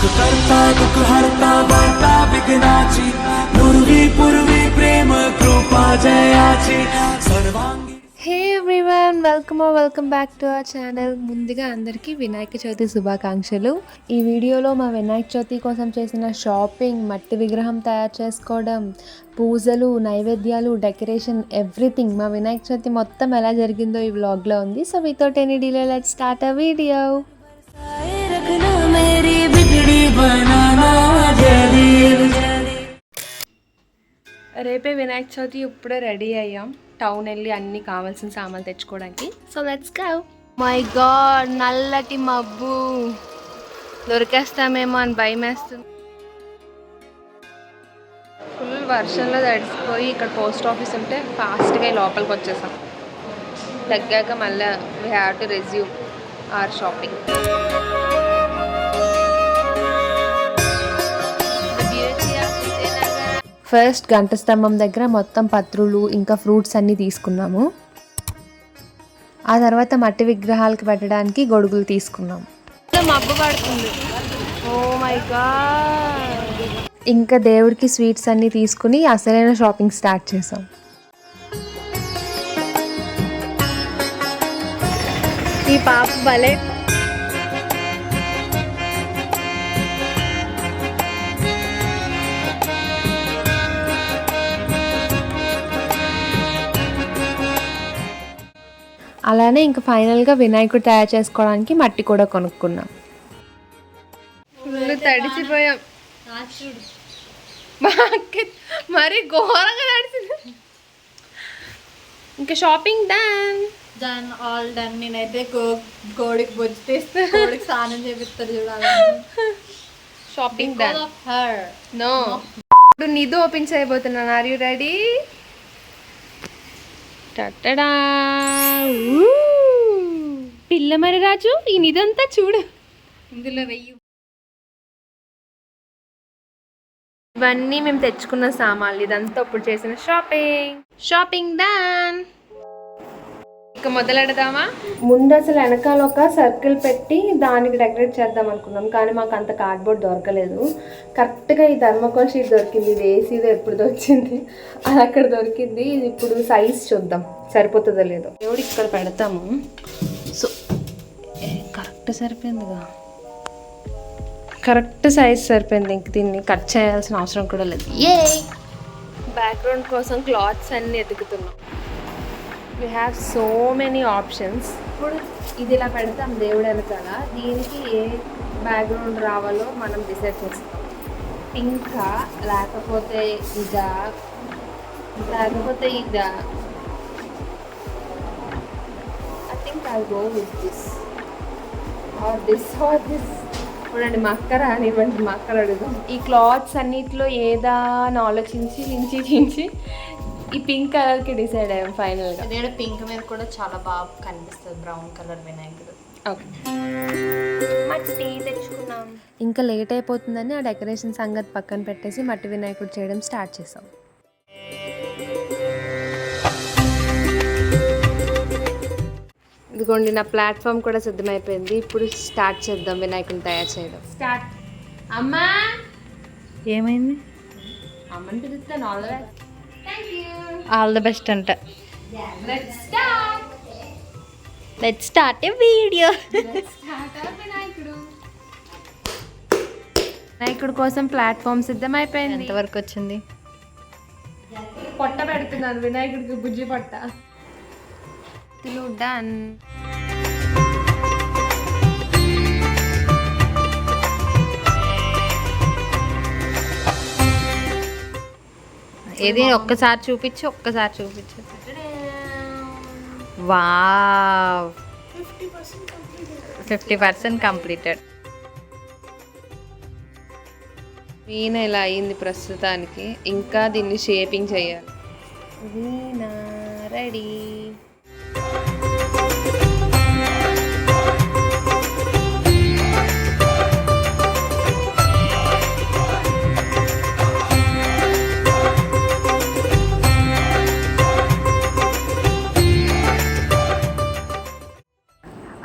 सुख करता दुःख हरता वार्ता विघ्नाची पूर्वी पूर्वी प्रेम कृपा जयाची सर्वांगी hey everyone welcome welcome back to our channel ముందుగా అందరికీ వినాయక చవితి శుభాకాంక్షలు ఈ వీడియోలో మా వినాయక చవితి కోసం చేసిన షాపింగ్ మట్టి విగ్రహం తయారు చేసుకోవడం పూజలు నైవేద్యాలు డెకరేషన్ ఎవ్రీథింగ్ మా వినాయక చవితి మొత్తం ఎలా జరిగిందో ఈ వ్లాగ్లో ఉంది so without any delay let start a video రేపే వినాయక చవితి ఇప్పుడే రెడీ అయ్యాం. టౌన్ వెళ్ళి అన్ని కావాల్సిన సామాన్లు తెచ్చుకోవడానికి. So let's go my god నల్లటి మబ్బు. దొరికేస్తామేమో అని భయం వేస్తుంది ఫుల్ వర్షంలో తడిసిపోయి ఇక్కడ పోస్ట్ ఆఫీస్ ఉంటే ఫాస్ట్గా లోపలికి వచ్చేసాం. తగ్గాక మళ్ళీ we have to resume our shopping first గంట స్తంభం దగ్గర మొత్తం పత్రులు ఇంకా ఫ్రూట్స్ అన్నీ తీసుకున్నాము. ఆ తర్వాత మట్టి విగ్రహాలకు పెట్టడానికి గొడుగులు తీసుకున్నాం. మబ్బు పడుతుంది. ఓ మై ఇంకా దేవుడికి స్వీట్స్ అన్నీ తీసుకుని అసలైన షాపింగ్ స్టార్ట్ చేసాం ఈ పాప భలే అలానే ఇంకా ఫైనల్గా వినాయకుడు తయారు చేసుకోవడానికి మట్టి కూడా కొనుక్కున్నాం. తడిచిపోయాం. మరి ఘోరంగా తడిచింది ఇంకా shopping done. Done all done నేనైతే గో- గోడికి బొజ్జు తీస్తే. గోడికి స్నానం చేపిస్తారు చూడాలి. Shopping done. హర్ నో ఇప్పుడు నిధు ఓపెన్ చేయబోతున్నాను ఆర్ యూ రెడీ టట్టడా ఊ. పిల్ల మరి రాజు ఈ నిధంతా చూడు. ఇందులో వెయ్యి. ఇవన్నీ మేము తెచ్చుకున్న సామాన్లు ఇదంతా ఇప్పుడు చేసిన షాపింగ్. Shopping done. ఇక మొదలెడదామా? ముందు అసలు వెనకాల ఒక సర్కిల్ పెట్టి దానికి డెకరేట్ చేద్దాం అనుకున్నాం కానీ మాకు అంత కార్డ్బోర్డ్ దొరకలేదు. కరెక్ట్గా ఈ ధర్మకోల్ షీట్ దొరికింది ఇది ఏసీదో ఎప్పుడు దొరికింది అది అక్కడ దొరికింది. ఇది ఇప్పుడు సైజ్ చూద్దాం సరిపోతుందో లేదో. దేవుడు ఇక్కడ పెడతాము. సో కరెక్ట్ సరిపోయిందిగా? కరెక్ట్ సైజ్ సరిపోయింది ఇంక దీన్ని కట్ చేయాల్సిన అవసరం కూడా లేదు. ఏ బ్యాక్గ్రౌండ్ కోసం క్లాత్స్ అన్ని ఎతుకుతున్నాం you have so many options ఇప్పుడు ఇది ఇలా పెడతాం దేవుడు వెనకాల. దీనికి ఏ బ్యాక్గ్రౌండ్ రావాలో మనం డిసైడ్ చేస్తాం. పింకా లేకపోతే ఇదా లేకపోతే ఇదా. I think I go with this or this or this చూడండి మక్కర అక్క మక్కర మా అడుగుదాం. ఈ క్లాత్స్ అన్నిట్లో ఏదా అని ఆలోచించి చించి చించి ఈ పింక్ కలర్కి డిసైడ్ అయ్యాం ఫైనల్గా అదే పింక్ మీద కూడా చాలా బాగా కనిపిస్తుంది బ్రౌన్ కలర్ వినాయకుడు. ఓకే మట్టి తెచ్చుకున్నాం. ఇంకా లేట్ అయిపోతుందని ఆ డెకరేషన్ సంగతి పక్కన పెట్టేసి మట్టి వినాయకుడు చేయడం స్టార్ట్ చేసాం. ఇదిగోండి నా ప్లాట్ఫామ్ కూడా సిద్ధమైపోయింది. ఇప్పుడు స్టార్ట్ చేద్దాం వినాయకుని తయారు చేయడం. స్టార్ట్ అమ్మా! ఏమైంది? అమ్మని పిలుస్తాను ఆల్ ఆల్ ద బెస్ట్ అంట. Let's start let start a video వినాయకుడు వినాయకుడు కోసం ప్లాట్ఫామ్ సిద్ధమైపోయింది. ఎంతవరకు వచ్చింది? పొట్ట పెడుతున్నాను వినాయకుడికి బుజ్జి పొట్ట. డన్ ఏది? ఒక్కసారి చూపించు ఒక్కసారి చూపించు. Wow. Fifty percent completed. Veena ఇలా అయింది ప్రస్తుతానికి. ఇంకా దీన్ని షేపింగ్ చేయాలి. వీణ రెడీ.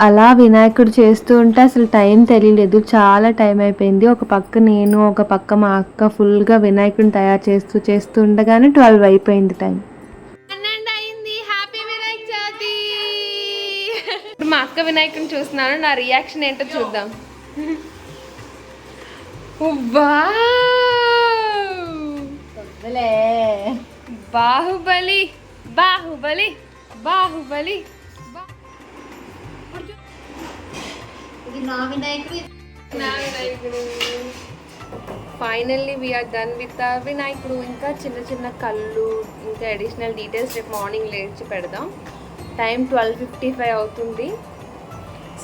అలా వినాయకుడు చేస్తూ ఉంటే అసలు టైం తెలియలేదు. చాలా టైం అయిపోయింది. ఒక పక్క నేను ఒక పక్క మా అక్క ఫుల్గా వినాయకుడిని తయారు చేస్తూ చేస్తూ ఉండగానే ట్వెల్వ్ అయిపోయింది టైం. మా అక్క వినాయకుడిని చూస్తున్నాను. నా రియాక్షన్ ఏంటో చూద్దాం. వద్దులే. బాహుబలి బాహుబలి. బాహుబలి ఇది నా వినాయకుడు ఫైనల్లీ వీఆర్ డన్ విత్ వినాయకుడు. ఇంకా చిన్న చిన్న కళ్ళు ఇంకా అడిషనల్ డీటెయిల్స్ రేపు మార్నింగ్ లేచి పెడదాం. టైం ట్వెల్వ్ ఫిఫ్టీ ఫైవ్ అవుతుంది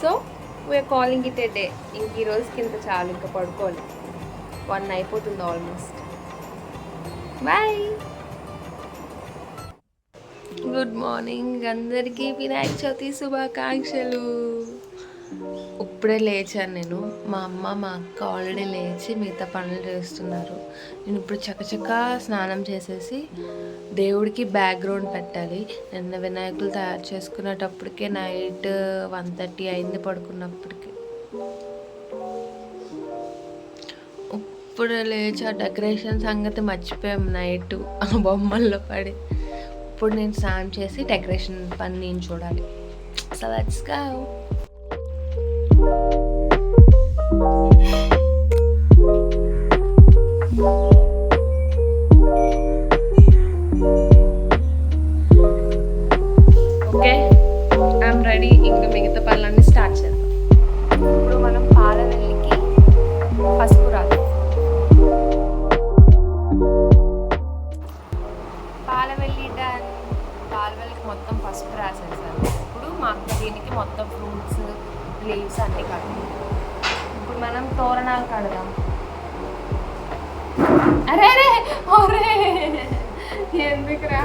so we're calling it a day ఇంక ఈ రోజుకి ఇంత చాలు ఇంకా పడుకోవాలి. వన్ అయిపోతుంది ఆల్మోస్ట్ బాయ్ గుడ్ మార్నింగ్ అందరికీ వినాయక చవితి శుభాకాంక్షలు. ఇప్పుడే లేచాను నేను. మా అమ్మ మా అక్క ఆల్రెడీ లేచి మిగతా పనులు చేస్తున్నారు. నేను ఇప్పుడు చకచక స్నానం చేసేసి దేవుడికి బ్యాక్గ్రౌండ్ పెట్టాలి. నిన్న వినాయకులు తయారు చేసుకునేటప్పటికే నైట్ వన్ థర్టీ అయింది పడుకున్నప్పటికి. ఇప్పుడు లేచి ఆ డెకరేషన్ సంగతి మర్చిపోయాం నైట్ ఆ బొమ్మల్లో పడి. ఇప్పుడు నేను స్నానం చేసి డెకరేషన్ పని నేను చూడాలి. So let's go okay I'm ready ఇంకా మిగతా పనులన్నీ స్టార్ట్ చేద్దాం. ఇప్పుడు మనం పాలవెల్లికి పసుపు రాదు పాలవెల్లి డన్ పాలవెల్లికి మొత్తం పసుపు రాసేసాను ఇప్పుడు మాకు దీనికి మొత్తం ఫ్రూట్స్ లీవ్స్ అన్నీ కట్టాలి ఇప్పుడు మనం తోరణాలు కడదాం అరే అరే ఒరే ఎందుకురా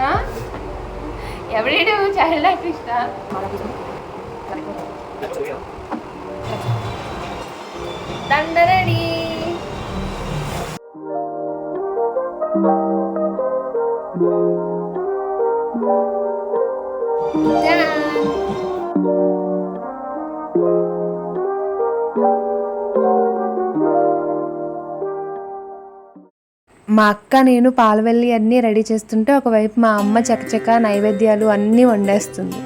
ఆ? ఎవడీడు చైల్డ్ ఆర్టిస్ట్ దండరెడీ అక్క నేను పాలవెల్లి అన్నీ రెడీ చేస్తుంటే ఒకవైపు మా అమ్మ చకచక నైవేద్యాలు అన్నీ వండేస్తుంది.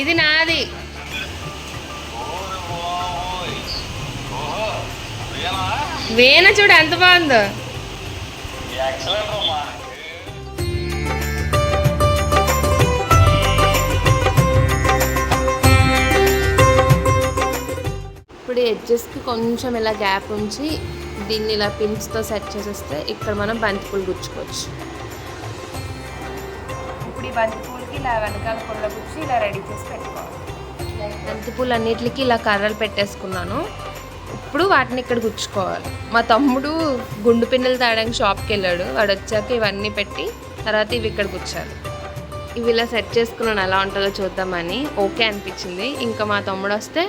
ఇది నాది. వేణ చూడు ఎంత బాగుందో. ఇప్పుడు ఎడ్జెస్కి కొంచెం ఇలా గ్యాప్ ఉంచి దీన్ని ఇలా పిన్స్తో సెట్ చేసేస్తే ఇక్కడ మనం బంతిపూలు గుచ్చుకోవచ్చు. ఇప్పుడు ఈ బంతిపూలకి ఇలా వెనకాల పుల్ల గుచ్చి ఇలా రెడీ చేసి పెట్టుకోవాలి. బంతిపూలు అన్నిటికి ఇలా కర్రలు పెట్టేసుకున్నాను. ఇప్పుడు వాటిని ఇక్కడ గుచ్చుకోవాలి. మా తమ్ముడు గుండు పిన్నెలు తాగడానికి షాప్కి వెళ్ళాడు. వాడు వచ్చాక ఇవన్నీ పెట్టి తర్వాత ఇవి ఇక్కడ గుచ్చాలి. ఇవి ఇలా సెట్ చేసుకున్నాను. ఎలా ఉంటుందో చూద్దామని. ఓకే అనిపించింది. ఇంకా మా తమ్ముడు వస్తే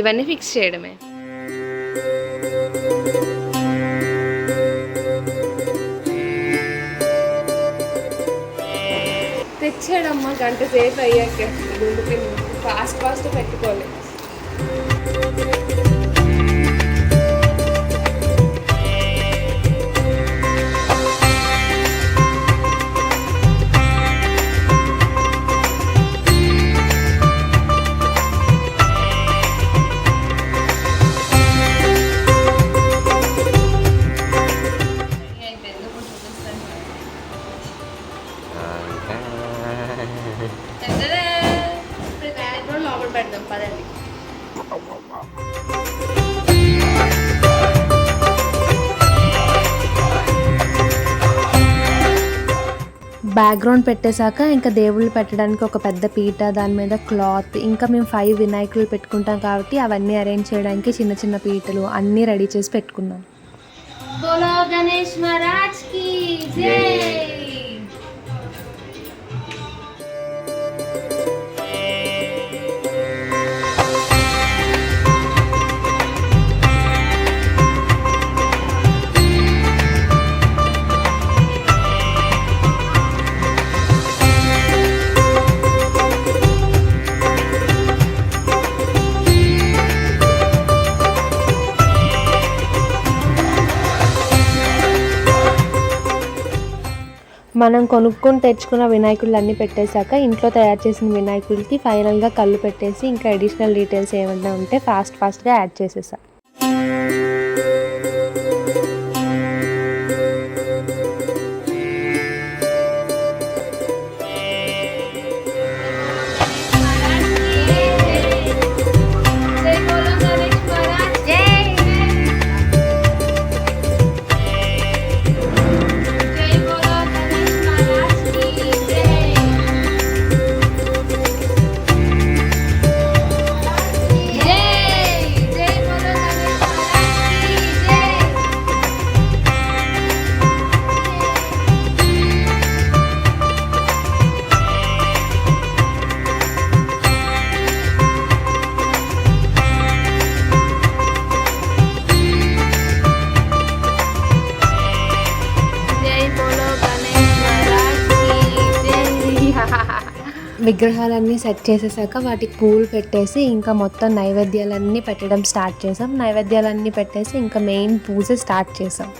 ఇవన్నీ ఫిక్స్ చేయడమే. తెచ్చాడమ్మా గంట సేపు అయ్యాక. ముందు ఫాస్ట్ ఫాస్ట్ పెట్టుకోవాలి. బ్యాక్గ్రౌండ్ పెట్టేశాక ఇంకా దేవుళ్ళు పెట్టడానికి ఒక పెద్ద పీట దాని మీద క్లాత్ ఇంకా మేము ఫైవ్ వినాయకులు పెట్టుకుంటాం కాబట్టి అవన్నీ అరేంజ్ చేయడానికి చిన్న చిన్న పీటలు అన్నీ రెడీ చేసి పెట్టుకున్నాం. బోలో గణేష్ మహారాజ్కి జై! మనం కొనుక్కొని తెచ్చుకున్న వినాయకులు అన్నీ పెట్టేశాక ఇంట్లో తయారు చేసిన వినాయకుడికి ఫైనల్గా కళ్ళు పెట్టేసి ఇంకా అడిషనల్ డీటెయిల్స్ ఏమన్నా ఉంటే ఫాస్ట్ ఫాస్ట్గా యాడ్ చేసేసా. విగ్రహాలన్నీ సెట్ చేసేసాక వాటికి పూలు పెట్టేసి ఇంకా మొత్తం నైవేద్యాలన్నీ పెట్టడం స్టార్ట్ చేసాం. నైవేద్యాలన్నీ పెట్టేసి ఇంకా మెయిన్ పూజ స్టార్ట్ చేసాం.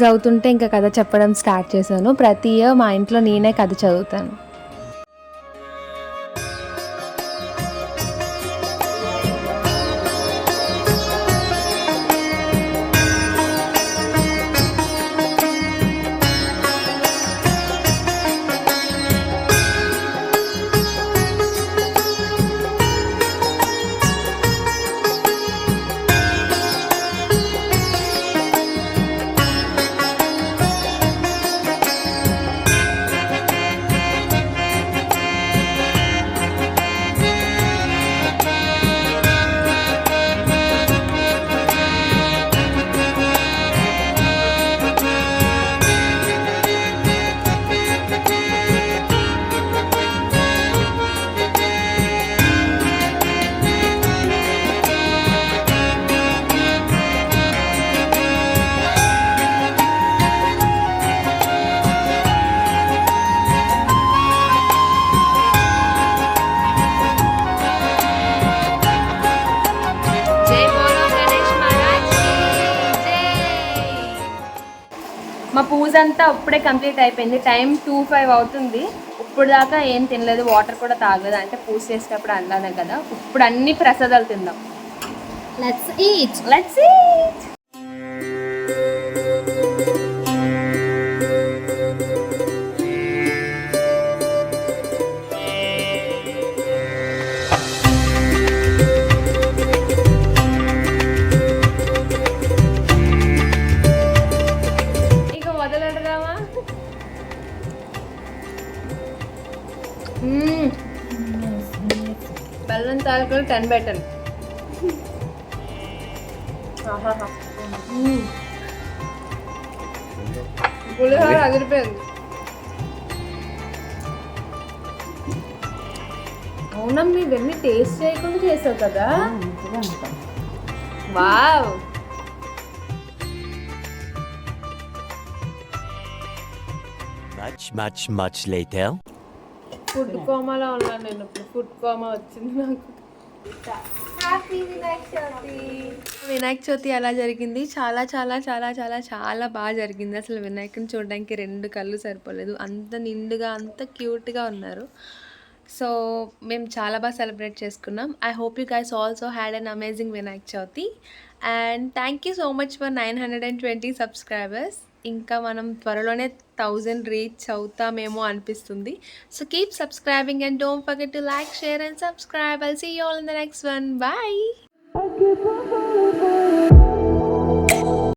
పూజ అవుతుంటే ఇంకా కథ చెప్పడం స్టార్ట్ చేశాను. ప్రతి ఇయర్ మా ఇంట్లో నేనే కథ చదువుతాను. పూజ అంతా ఇప్పుడే కంప్లీట్ అయిపోయింది. టైం టూ ఫైవ్ అవుతుంది. ఇప్పుడు దాకా ఏం తినలేదు. వాటర్ కూడా తాగలేదు. అంటే పూజ చేసేటప్పుడు అన్నాను కదా. ఇప్పుడు అన్ని ప్రసాదాలు తిందాం. Let's eat let's eat hmm. పులిహోర అదిరిపోయింది. అవునమ్మా ఇవన్నీ టేస్ట్ చేయకుండా చేసావు కదా? Wow. Much, much, much later. Food కోమాలో ఉన్నాను నేను ఇప్పుడు. ఫుడ్ కోమా వచ్చింది నాకు. వినాయక చవితి వినాయక చవితి ఎలా జరిగింది? చాలా చాలా చాలా చాలా చాలా బాగా జరిగింది. అసలు వినాయకుని చూడడానికి రెండు కళ్ళు సరిపోలేదు. అంత నిండుగా అంత క్యూట్గా ఉన్నారు. సో మేము చాలా బాగా సెలబ్రేట్ చేసుకున్నాం. I hope you guys also had an amazing Vinayaka Chavithi and thank you so much for nine hundred and twenty subscribers ఇంకా మనం త్వరలోనే థౌజండ్ రీచ్ అవుతామేమో అనిపిస్తుంది. So keep subscribing and don't forget to like share and subscribe I'll see you all in the next one bye